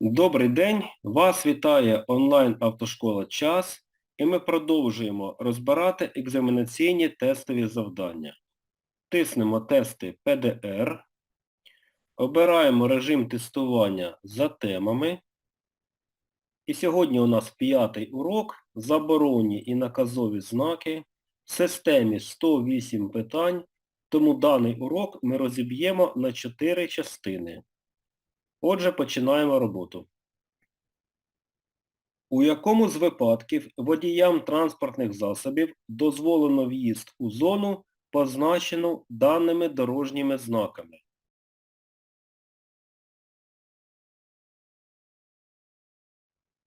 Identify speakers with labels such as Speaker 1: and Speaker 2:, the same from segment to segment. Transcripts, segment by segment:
Speaker 1: Добрий день! Вас вітає онлайн автошкола час і ми продовжуємо розбирати екзаменаційні тестові завдання. Тиснемо тести PDR, обираємо режим тестування за темами. І сьогодні у нас п'ятий урок заборонні і наказові знаки в системі 108 питань, тому даний урок ми розіб'ємо на 4 частини. Отже, починаємо роботу. У якому з випадків водіям транспортних засобів дозволено в'їзд у зону, позначену даними дорожніми знаками?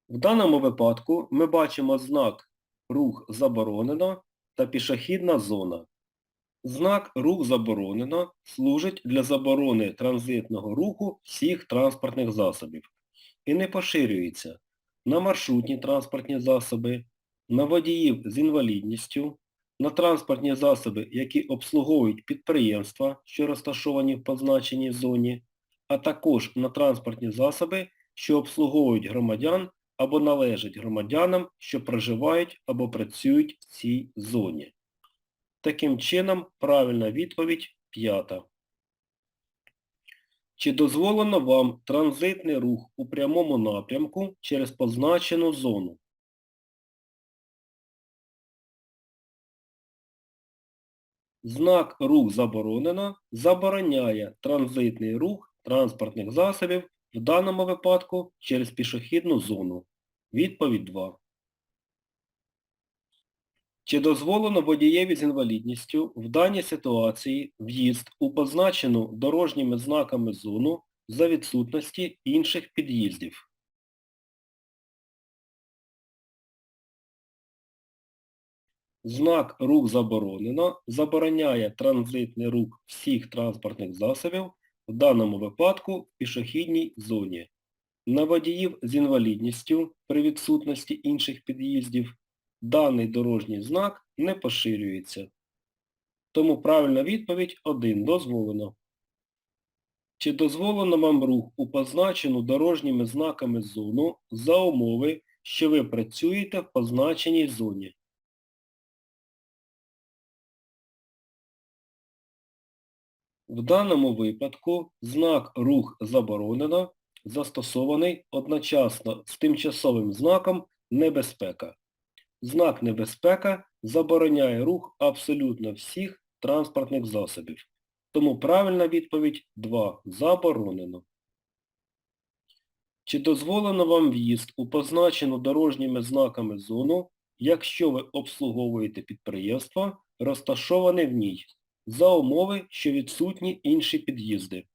Speaker 1: В даному випадку ми бачимо знак «Рух заборонено» та «Пішохідна зона». Знак «Рух заборонено» служить для заборони транзитного руху всіх транспортних засобів і не поширюється на маршрутні транспортні засоби, на водіїв з інвалідністю, на транспортні засоби, які обслуговують підприємства, що розташовані в позначеній зоні, а також на транспортні засоби, що обслуговують громадян або належать громадянам, що проживають або працюють в цій зоні. Таким чином, правильна відповідь п'ята. Чи дозволено вам транзитний рух у прямому напрямку через позначену зону? Знак «Рух заборонено» забороняє транзитний рух транспортних засобів, в даному випадку через пішохідну зону. Відповідь 2. Чи дозволено водієві з інвалідністю в даній ситуації в'їзд у позначену дорожніми знаками зону за відсутності інших під'їздів? Знак «Рух заборонено» забороняє транзитний рух всіх транспортних засобів, в даному випадку в пішохідній зоні. На водіїв з інвалідністю при відсутності інших під'їздів даний дорожній знак не поширюється. Тому правильна відповідь 1. Дозволено. Чи дозволено вам рух у позначену дорожніми знаками зону за умови, що ви працюєте в позначеній зоні? В даному випадку знак рух заборонено застосований одночасно з тимчасовим знаком небезпека. Знак небезпека забороняє рух абсолютно всіх транспортних засобів. Тому правильна відповідь 2. Заборонено. Чи дозволено вам в'їзд у позначену дорожніми знаками зону, якщо ви обслуговуєте підприємство, розташоване в ній, за умови, що відсутні інші під'їзди?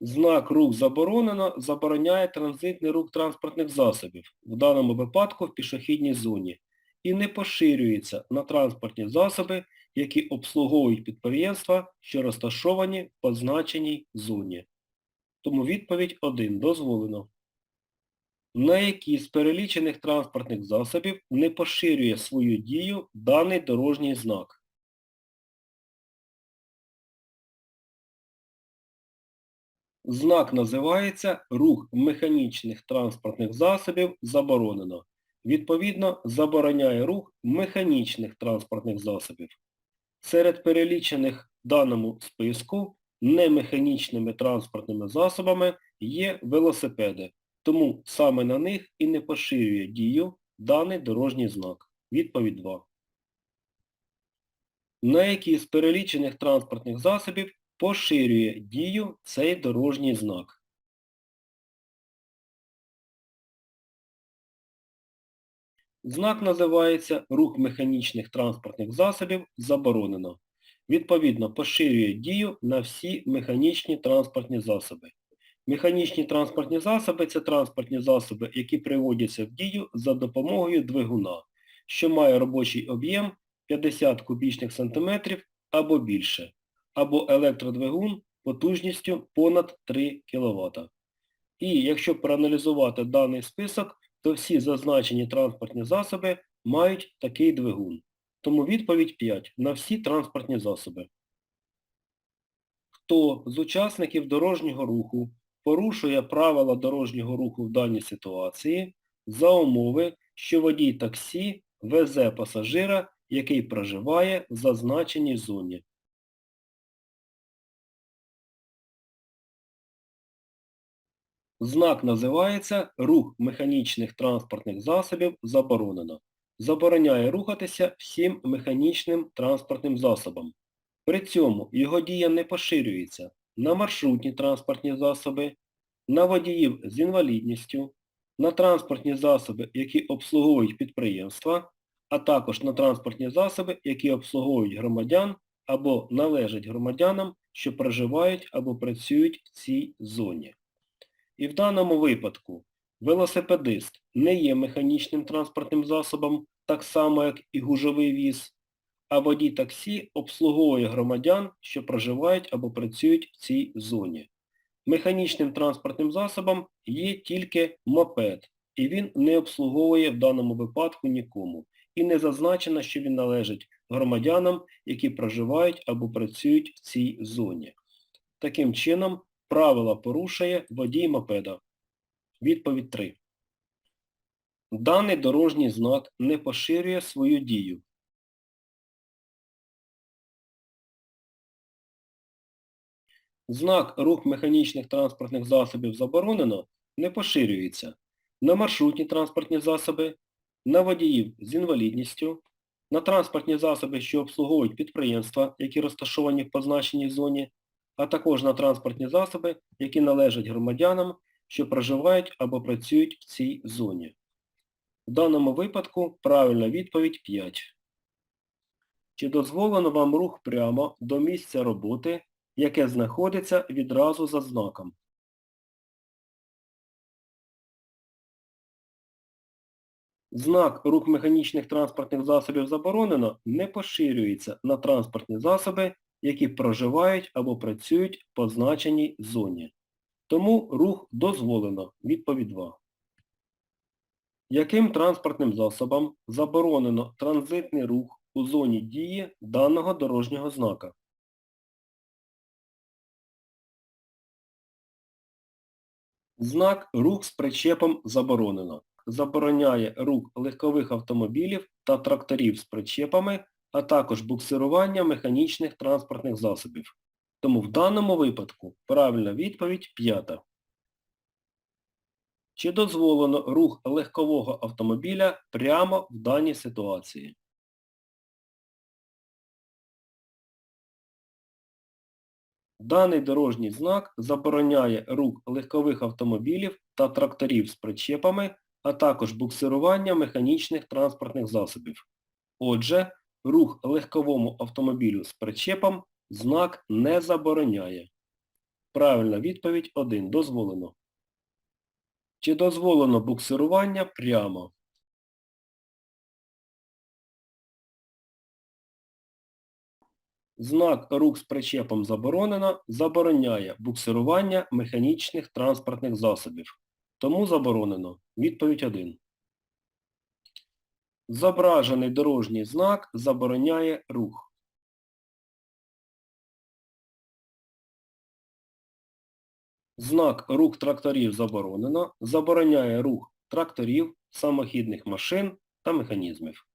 Speaker 1: Знак рух заборонено забороняє транзитний рух транспортних засобів, в даному випадку в пішохідній зоні, і не поширюється на транспортні засоби, які обслуговують підприємства, що розташовані в позначеній зоні. Тому відповідь 1. Дозволено. На які з перелічених транспортних засобів не поширює свою дію даний дорожній знак? Знак називається «Рух механічних транспортних засобів заборонено». Відповідно, забороняє рух механічних транспортних засобів. Серед перелічених в даному списку немеханічними транспортними засобами є велосипеди, тому саме на них і не поширює дію даний дорожній знак. Відповідь 2. На які з перелічених транспортних засобів поширює дію цей дорожній знак. Знак називається «Рух механічних транспортних засобів заборонено». Відповідно, поширює дію на всі механічні транспортні засоби. Механічні транспортні засоби – це транспортні засоби, які приводяться в дію за допомогою двигуна, що має робочий об'єм 50 кубічних сантиметрів або більше або електродвигун потужністю понад 3 кВт. І якщо проаналізувати даний список, то всі зазначені транспортні засоби мають такий двигун. Тому відповідь 5 на всі транспортні засоби. Хто з учасників дорожнього руху порушує правила дорожнього руху в даній ситуації за умови, що водій таксі везе пасажира, який проживає в зазначеній зоні. Знак називається «Рух механічних транспортних засобів заборонено». Забороняє рухатися всім механічним транспортним засобам. При цьому його дія не поширюється на маршрутні транспортні засоби, на водіїв з інвалідністю, на транспортні засоби, які обслуговують підприємства, а також на транспортні засоби, які обслуговують громадян або належать громадянам, що проживають або працюють в цій зоні. І в даному випадку велосипедист не є механічним транспортним засобом, так само як і гужовий віз, а водій таксі обслуговує громадян, що проживають або працюють в цій зоні. Механічним транспортним засобом є тільки мопед, і він не обслуговує в даному випадку нікому. І не зазначено, що він належить громадянам, які проживають або працюють в цій зоні. Таким чином, правила порушує водій мопеда. Відповідь 3. Даний дорожній знак не поширює свою дію. Знак рух механічних транспортних засобів заборонено не поширюється на маршрутні транспортні засоби, на водіїв з інвалідністю, на транспортні засоби, що обслуговують підприємства, які розташовані в позначеній зоні, а також на транспортні засоби, які належать громадянам, що проживають або працюють в цій зоні. В даному випадку правильна відповідь 5. Чи дозволено вам рух прямо до місця роботи, яке знаходиться відразу за знаком? Знак рух механічних транспортних засобів заборонено не поширюється на транспортні засоби, які проживають або працюють в позначеній зоні. Тому рух дозволено. Відповідь 2. Яким транспортним засобам заборонено транзитний рух у зоні дії даного дорожнього знака? Знак рух з причепом заборонено. Забороняє рух легкових автомобілів та тракторів з причепами, а також буксирування механічних транспортних засобів. Тому в даному випадку правильна відповідь п'ята. Чи дозволено рух легкового автомобіля прямо в даній ситуації? Даний дорожній знак забороняє рух легкових автомобілів та тракторів з причепами, а також буксирування механічних транспортних засобів. Отже, рух легковому автомобілю з причепом знак не забороняє. Правильна відповідь 1. Дозволено. Чи дозволено буксирування прямо? Знак рух з причепом заборонено забороняє буксирування механічних транспортних засобів. Тому заборонено. Відповідь 1. Зображений дорожній знак забороняє рух. Знак рух тракторів заборонено забороняє рух тракторів, самохідних машин та механізмів.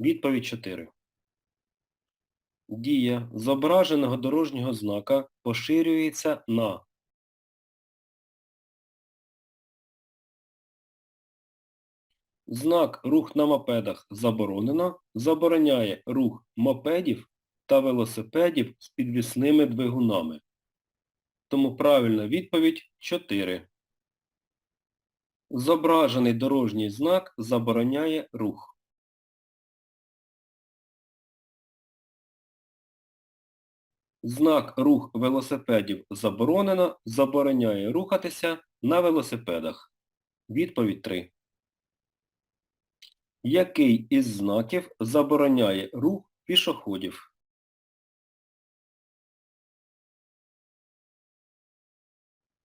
Speaker 1: Відповідь 4. Дія зображеного дорожнього знака поширюється на Знак рух на мопедах заборонено забороняє рух мопедів та велосипедів з підвісними двигунами. Тому правильна відповідь 4. Зображений дорожній знак забороняє рух. Знак рух велосипедів заборонено забороняє рухатися на велосипедах. Відповідь 3. Який із знаків забороняє рух пішоходів?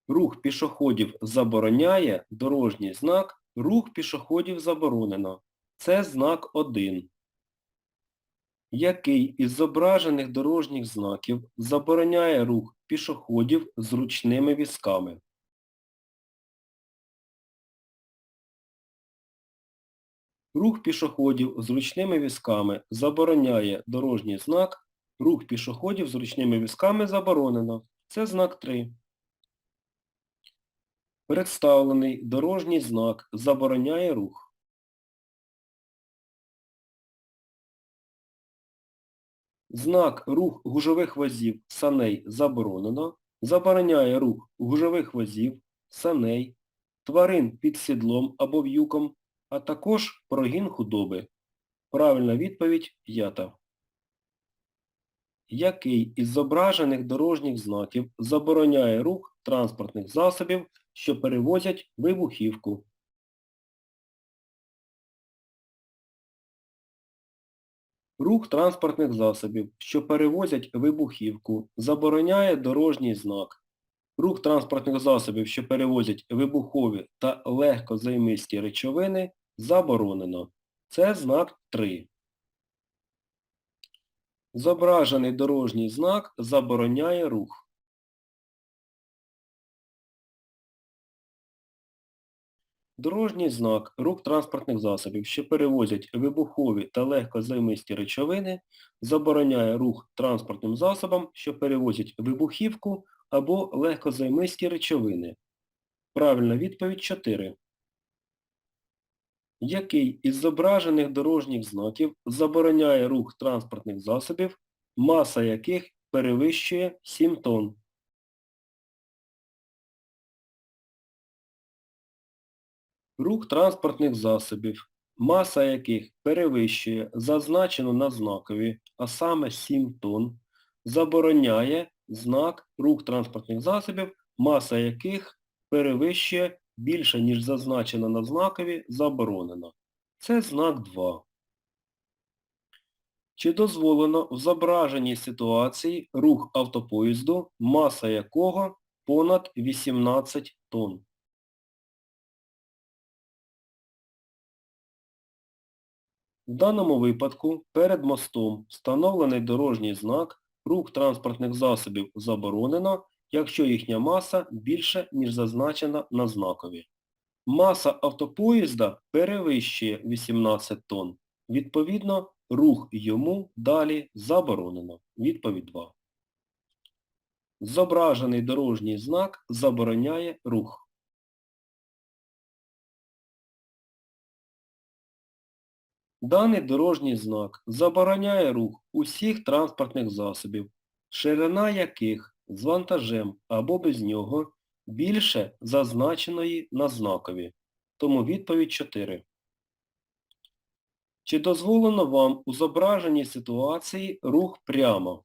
Speaker 1: Рух пішоходів забороняє дорожній знак Рух пішоходів заборонено. Це знак 1. Який із зображених дорожніх знаків забороняє рух пішоходів з ручними візками? Рух пішоходів з ручними візками забороняє дорожній знак. Рух пішоходів з ручними візками заборонено. Це знак 3. Представлений дорожній знак забороняє рух. Знак рух гужових возів саней заборонено. Забороняє рух гужових возів, саней, тварин під сідлом або в'юком, а також прогін худоби. Правильна відповідь п'ята. Який із зображених дорожніх знаків забороняє рух транспортних засобів, що перевозять вибухівку? Рух транспортних засобів, що перевозять вибухівку, забороняє дорожній знак. Рух транспортних засобів, що перевозять вибухові та легкозаймисті речовини, заборонено. Це знак 3. Зображений дорожній знак забороняє рух. Дорожній знак рух транспортних засобів, що перевозять вибухові та легкозаймисті речовини, забороняє рух транспортним засобам, що перевозять вибухівку або легкозаймисті речовини. Правильна відповідь 4. Який із зображених дорожніх знаків забороняє рух транспортних засобів, маса яких перевищує 7 тонн? Рух транспортних засобів, маса яких перевищує зазначену на знакові, а саме 7 тонн, забороняє знак рух транспортних засобів, маса яких перевищує більше, ніж зазначено на знакові, заборонено. Це знак 2. Чи дозволено в зображеній ситуації рух автопоїзду, маса якого понад 18 тонн? В даному випадку перед мостом встановлений дорожній знак рух транспортних засобів заборонено, якщо їхня маса більше, ніж зазначена на знакові. Маса автопоїзда перевищує 18 тонн. Відповідно, рух йому далі заборонено. Відповідь 2. Зображений дорожній знак забороняє рух. Даний дорожній знак забороняє рух усіх транспортних засобів, ширина яких з вантажем або без нього більше зазначеної на знакові. Тому відповідь 4. Чи дозволено вам у зображеній ситуації рух прямо?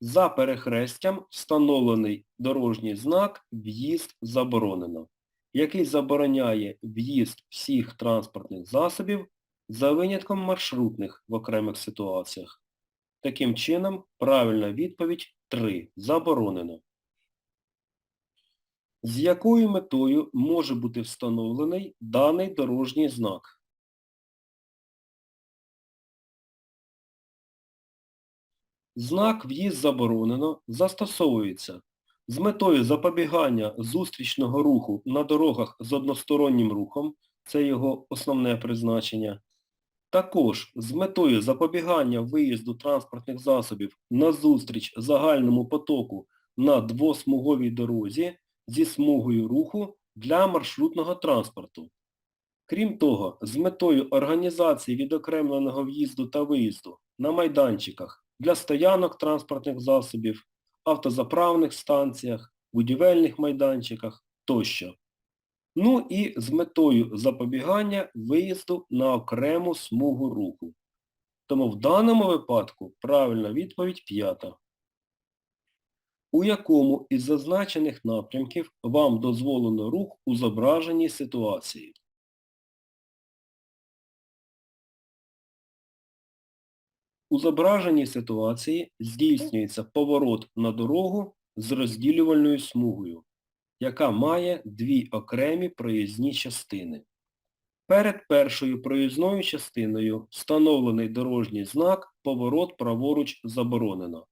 Speaker 1: За перехрестям встановлений дорожній знак «В'їзд заборонено», який забороняє в'їзд всіх транспортних засобів за винятком маршрутних в окремих ситуаціях. Таким чином, правильна відповідь 3. Заборонено. З якою метою може бути встановлений даний дорожній знак? Знак «В'їзд заборонено» застосовується з метою запобігання зустрічного руху на дорогах з одностороннім рухом, це його основне призначення, також з метою запобігання виїзду транспортних засобів на зустріч загальному потоку на двосмуговій дорозі зі смугою руху для маршрутного транспорту. Крім того, з метою організації відокремленого в'їзду та виїзду на майданчиках для стоянок транспортних засобів, автозаправних станціях, будівельних майданчиках тощо. Ну і з метою запобігання виїзду на окрему смугу руху. Тому в даному випадку правильна відповідь п'ята. У якому із зазначених напрямків вам дозволено рух у зображеній ситуації? У зображеній ситуації здійснюється поворот на дорогу з розділювальною смугою, яка має дві окремі проїзні частини. Перед першою проїзною частиною встановлений дорожній знак «Поворот праворуч заборонено»,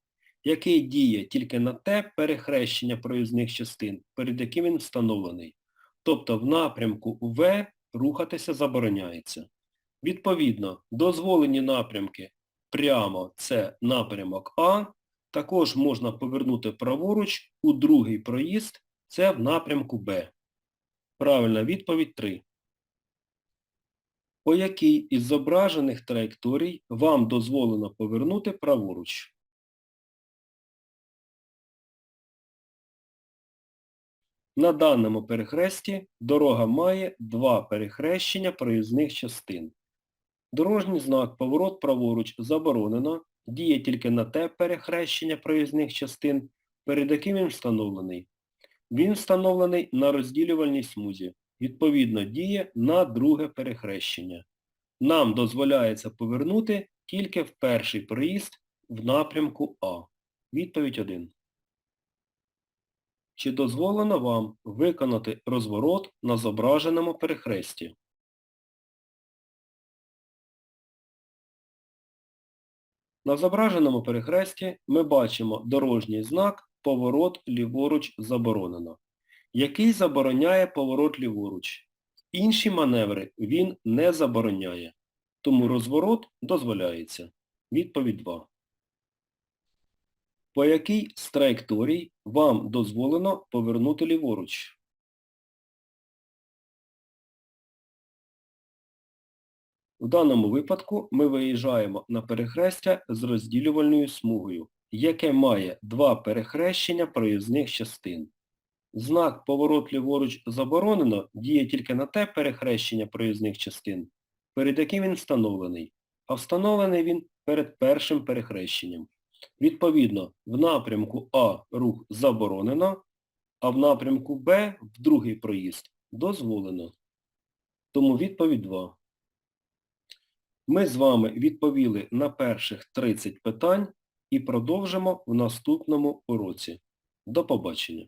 Speaker 1: який діє тільки на те перехрещення проїзних частин, перед яким він встановлений. Тобто в напрямку В рухатися забороняється. Відповідно, дозволені напрямки прямо це напрямок А, також можна повернути праворуч у другий проїзд, це в напрямку Б. Правильна відповідь 3. По якій із зображених траєкторій вам дозволено повернути праворуч? На даному перехресті дорога має два перехрещення проїзних частин. Дорожній знак «Поворот праворуч» заборонено, діє тільки на те перехрещення проїзних частин, перед яким він встановлений. Він встановлений на розділювальній смузі. Відповідно, діє на друге перехрещення. Нам дозволяється повернути тільки в перший проїзд в напрямку А. Відповідь 1. Чи дозволено вам виконати розворот на зображеному перехресті? На зображеному перехресті ми бачимо дорожній знак «Поворот ліворуч заборонено», який забороняє поворот ліворуч. Інші маневри він не забороняє, тому розворот дозволяється. Відповідь 2. По якій з траєкторій вам дозволено повернути ліворуч? В даному випадку ми виїжджаємо на перехрестя з розділювальною смугою, яке має два перехрещення проїзних частин. Знак «Поворот ліворуч заборонено» діє тільки на те перехрещення проїзних частин, перед яким він встановлений, а встановлений він перед першим перехрещенням. Відповідно, в напрямку А рух заборонено, а в напрямку Б в другий проїзд дозволено. Тому відповідь 2. Ми з вами відповіли на перших 30 питань і продовжимо в наступному уроці. До побачення.